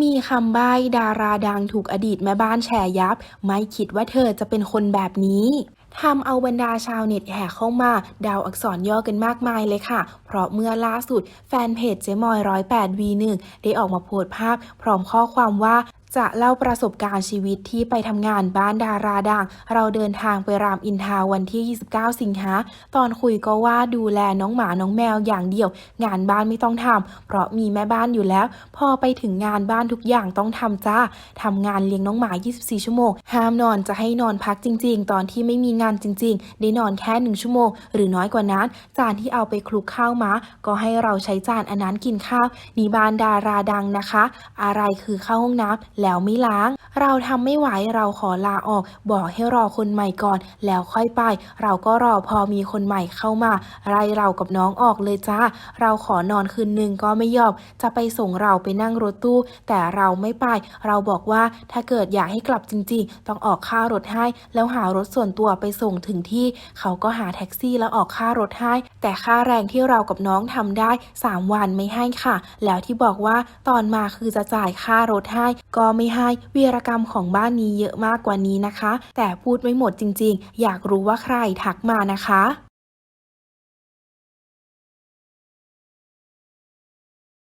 มีคำใบ้ดาราดังถูกอดีตแม่บ้านแชร์ยับ ไม่คิดว่าเธอจะเป็นคนแบบนี้ทำเอาบรรดาชาวเน็ตแห่เข้ามา ดาวอักษรย่อกันมากมายเลยค่ะ เพราะเมื่อล่าสุด แฟนเพจเจมอย108 V1 ได้ออกมาโพสต์ภาพ พร้อมข้อความว่า จะเล่าประสบการณ์ชีวิตที่ไปทำงานบ้านดาราดัง เราเดินทางไปรามอินทราวันที่ 29 สิงหา ตอนคุยก็ว่าดูแลน้องหมาน้องแมวอย่างเดียว งานบ้านไม่ต้องทำ เพราะมีแม่บ้านอยู่แล้ว พอไปถึงงานบ้านทุกอย่างต้องทำจ้าทำงานเลี้ยงน้องหมา 24 ชั่วโมง ห้ามนอนจะให้นอนพักจริง ๆ ตอนที่ไม่มีงานจริง ๆ ได้นอนแค่หนึ่งชั่วโมง หรือน้อยกว่านั้น จานที่เอาไปคลุกข้าวม้าก็ให้เราใช้จานอันนั้นกินข้าวนี่บ้านดาราดังนะคะ อะไรคือเข้าห้องน้ำแล้วไม่ล้างเราทำไม่ไหวเราขอลาออก บอกให้รอคนใหม่ก่อน แล้วค่อยไป เราก็รอพอมีคนใหม่เข้ามาไล่เรากับน้องออกเลยจ้า เราขอนอนคืนหนึ่งก็ไม่ยอม จะไปส่งเราไปนั่งรถตู้ แต่เราไม่ไป เราบอกว่าถ้าเกิดอยากให้กลับจริง ๆ ต้องออกค่ารถให้ แล้วหารถส่วนตัวไปส่งถึงที่ เขาก็หาแท็กซี่แล้วออกค่ารถให้ แต่ค่าแรงที่เรากับน้องทำได้ 3 วันไม่ให้ค่ะ แล้วที่บอกว่าตอนมาคือจะจ่ายค่ารถให้ ก็ไม่ให้วีรกรรมของบ้านนี้เยอะมากกว่านี้นะคะ แต่พูดไม่หมดจริงๆ อยากรู้ว่าใครทักมานะคะ